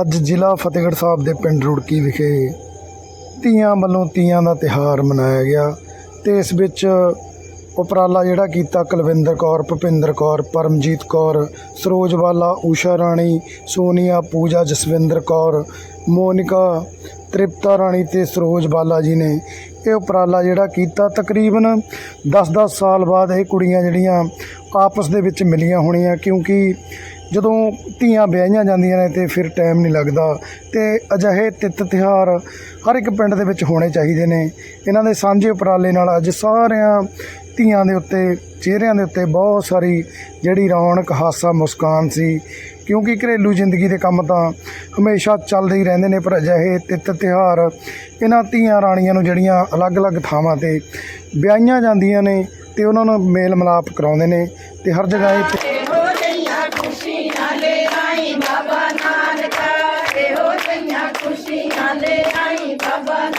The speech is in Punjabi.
ਅੱਜ ਜ਼ਿਲ੍ਹਾ ਫਤਿਹਗੜ੍ਹ ਸਾਹਿਬ ਦੇ ਪਿੰਡ ਰੁੜਕੀ ਵਿਖੇ ਤੀਆਂ ਵੱਲੋਂ ਤੀਆਂ ਦਾ ਤਿਹਾਰ ਮਨਾਇਆ ਗਿਆ ਤੇ ਇਸ ਵਿੱਚ ਉਪਰਾਲਾ ਜਿਹੜਾ ਕੀਤਾ ਕੁਲਵਿੰਦਰ ਕੌਰ, ਭੁਪਿੰਦਰ ਕੌਰ, ਪਰਮਜੀਤ ਕੌਰ ਸਰੋਜ ਬਾਲਾ ਊਸ਼ਾ ਰਾਣੀ, ਸੋਨੀਆ, ਪੂਜਾ ਜਸਵਿੰਦਰ ਕੌਰ, ਮੋਨਿਕਾ, ਤ੍ਰਿਪਤਾ ਰਾਣੀ ਤੇ ਸਰੋਜ ਬਾਲਾ ਜੀ ਨੇ ਇਹ ਉਪਰਾਲਾ ਜਿਹੜਾ ਕੀਤਾ। ਤਕਰੀਬਨ 10-10 ਸਾਲ ਬਾਅਦ ਇਹ ਕੁੜੀਆਂ ਜਿਹੜੀਆਂ ਆਪਸ ਦੇ ਵਿੱਚ ਮਿਲੀਆਂ ਹੋਣੀਆਂ ਕਿਉਂਕਿ ਜਦੋਂ ਧੀਆਂ ਵਿਆਹੀਆਂ ਜਾਂਦੀਆਂ ਨੇ ਤੇ ਫਿਰ ਟਾਈਮ ਨਹੀਂ ਲੱਗਦਾ ਤੇ ਅਜਿਹੇ ਤਿੱਤ ਤਿਉਹਾਰ ਹਰ ਇੱਕ ਪਿੰਡ ਦੇ ਵਿੱਚ ਹੋਣੇ ਚਾਹੀਦੇ ਨੇ। ਇਹਨਾਂ ਦੇ ਸਾਂਝੇ ਉਪਰਾਲੇ ਨਾਲ ਅੱਜ ਸਾਰਿਆਂ ਧੀਆਂ ਦੇ ਉੱਤੇ, ਚਿਹਰਿਆਂ ਦੇ ਉੱਤੇ ਬਹੁਤ ਸਾਰੀ ਜਿਹੜੀ ਰੌਣਕ, ਹਾਸਾ, ਮੁਸਕਾਨ ਸੀ। ਕਿਉਂਕਿ ਘਰੇਲੂ ਜ਼ਿੰਦਗੀ ਦੇ ਕੰਮ ਤਾਂ ਹਮੇਸ਼ਾ ਚੱਲਦੇ ਹੀ ਰਹਿੰਦੇ ਨੇ, ਪਰ ਅਜਿਹੇ ਤਿੱਤ ਤਿਉਹਾਰ ਇਹਨਾਂ ਧੀਆਂ ਰਾਣੀਆਂ ਨੂੰ ਜਿਹੜੀਆਂ ਅਲੱਗ-ਅਲੱਗ ਥਾਵਾਂ ਤੇ ਵਿਆਹੀਆਂ ਜਾਂਦੀਆਂ ਨੇ ਤੇ ਉਹਨਾਂ ਨੂੰ ਮੇਲ ਮਿਲਾਪ ਕਰਾਉਂਦੇ ਨੇ ਤੇ ਹਰ ਜਗ੍ਹਾ ਇਹ ਖੁਸ਼ੀਆਂ ਲੈ ਆਈ ਬਾਬਾ